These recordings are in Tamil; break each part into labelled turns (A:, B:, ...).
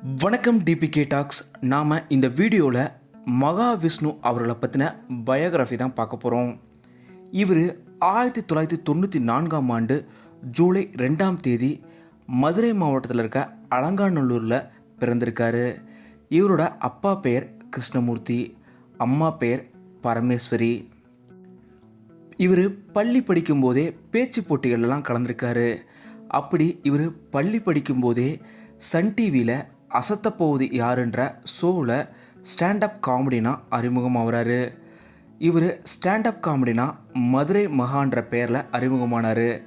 A: வணக்கம் டிபிகே டாக்ஸ் நாம் இந்த வீடியோவில் மகாவிஷ்ணு அவர்களை பற்றின பயோகிராஃபி தான் பார்க்க போகிறோம் இவர் ஆயிரத்தி தொள்ளாயிரத்தி தொண்ணூற்றி நான்காம் ஆண்டு ஜூலை ரெண்டாம் தேதி மதுரை மாவட்டத்தில் இருக்க அலங்காநல்லூரில் பிறந்திருக்காரு. இவரோட அப்பா பெயர் கிருஷ்ணமூர்த்தி அம்மா பெயர் பரமேஸ்வரி. இவர் பள்ளி படிக்கும்போதே பேச்சு போட்டிகள்லாம் கலந்துருக்காரு. அப்படி இவர் பள்ளி படிக்கும்போதே சன் டிவியில் அசத்தப்போவது யாருன்ற ஷோவில் ஸ்டாண்டப் காமெடினா அறிமுகமாகறாரு இவர் ஸ்டாண்டப் காமெடினா மதுரை மகான்ற பெயரில் அறிமுகமானார்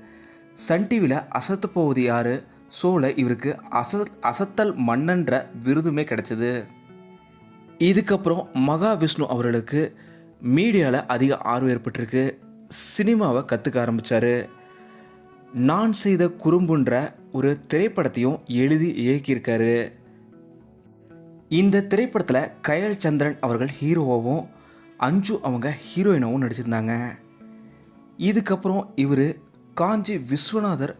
A: சன் டிவியில் அசத்தப்போவது யார்? ஷோவில் இவருக்கு அச அசத்தல் மன்னன்ற விருதுமே கிடைச்சது. இதுக்கப்புறம் மகாவிஷ்ணு அவர்களுக்கு மீடியாவில் அதிக ஆர்வம் ஏற்பட்டிருக்கு. சினிமாவை கற்றுக்க ஆரம்பித்தார் நான் செய்த குறும்புன்ற ஒரு திரைப்படத்தையும் எழுதி இயக்கியிருக்காரு. இந்த திரைப்படத்தில் கயல் சந்திரன் அவர்கள் ஹீரோவாகவும் அஞ்சு அவங்க ஹீரோயினாகவும் நடிச்சிருந்தாங்க. இதுக்கப்புறம் இவர் காஞ்சி விஸ்வநாதர்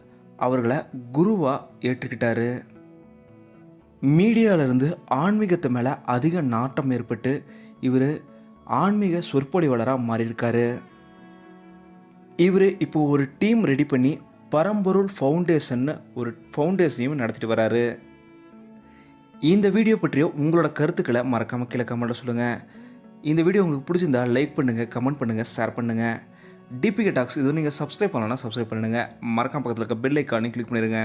A: அவர்களை குருவாக ஏற்றுக்கிட்டாரு. மீடியாவிலிருந்து ஆன்மீகத்து மேலே அதிக நாட்டம் ஏற்பட்டு இவர் ஆன்மீக சொற்பொழிவாளராக மாறியிருக்காரு. இவர் இப்போ ஒரு டீம் ரெடி பண்ணி பரம்பொருள் ஃபவுண்டேஷன்னு ஒரு ஃபவுண்டேஷனையும் நடத்திட்டு வராரு. இந்த வீடியோ பற்றிய உங்களோட கருத்துக்களை மறக்காமல் கீழே கமெண்ட்டில் சொல்லுங்கள் இந்த வீடியோ உங்களுக்கு பிடிச்சிருந்தா லைக் பண்ணுங்கள் கமெண்ட் பண்ணுங்கள் ஷேர் பண்ணுங்கள் டிபிகே டாக்ஸ் இது நீங்கள் சப்ஸ்கிரைப் பண்ணலன்னா சப்ஸ்கிரைப் பண்ணுங்கள் மறக்காம பக்கத்தில் இருக்க பெல் ஐக்கானையும் கிளிக் பண்ணிடுங்க